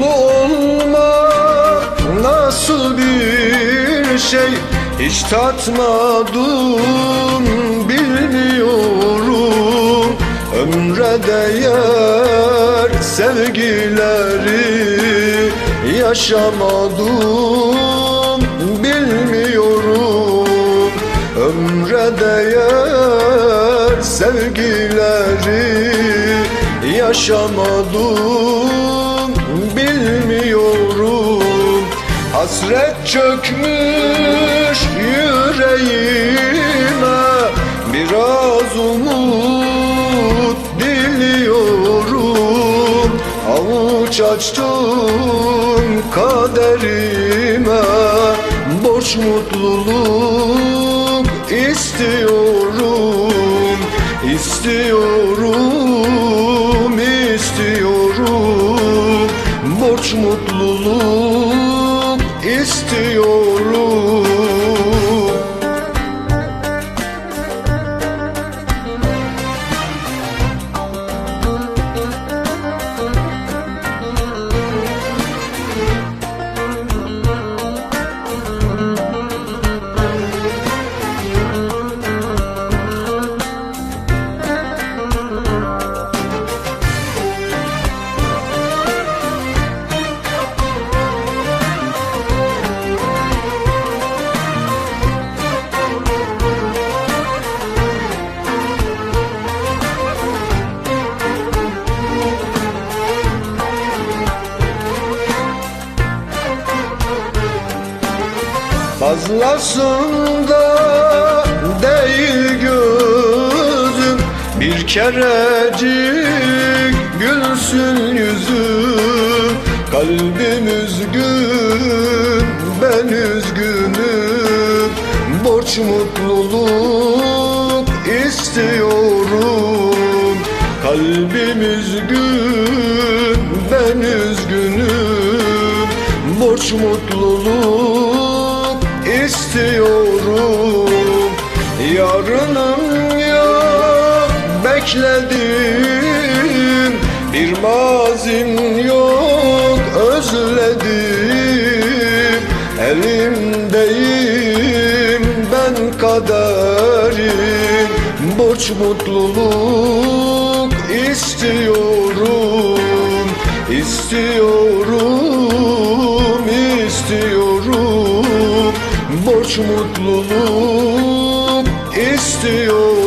Mutlu olmak nasıl bir şey? Hiç tatmadım bilmiyorum. Ömre değer sevgileri Yaşamadım bilmiyorum. Ömre değer sevgileri Yaşamadım. Hasret çökmüş yüreğime Biraz umut diliyorum. Avuç açtım kaderime. Boş mutluluk istiyorum İstiyorum, Fazlasında değil gözüm Bir kerecik gülsün yüzüm. Kalbim üzgün ben üzgünüm. Borç mutluluk istiyorum. Kalbim üzgün ben üzgünüm. Borç mutluluk istiyorum. Yarınım yok bekledim. Bir mazim yok özledim. Elimdeyim ben kaderim. Borç mutluluk istiyorum. İstiyorum, istiyorum Borç mutluluk istiyorum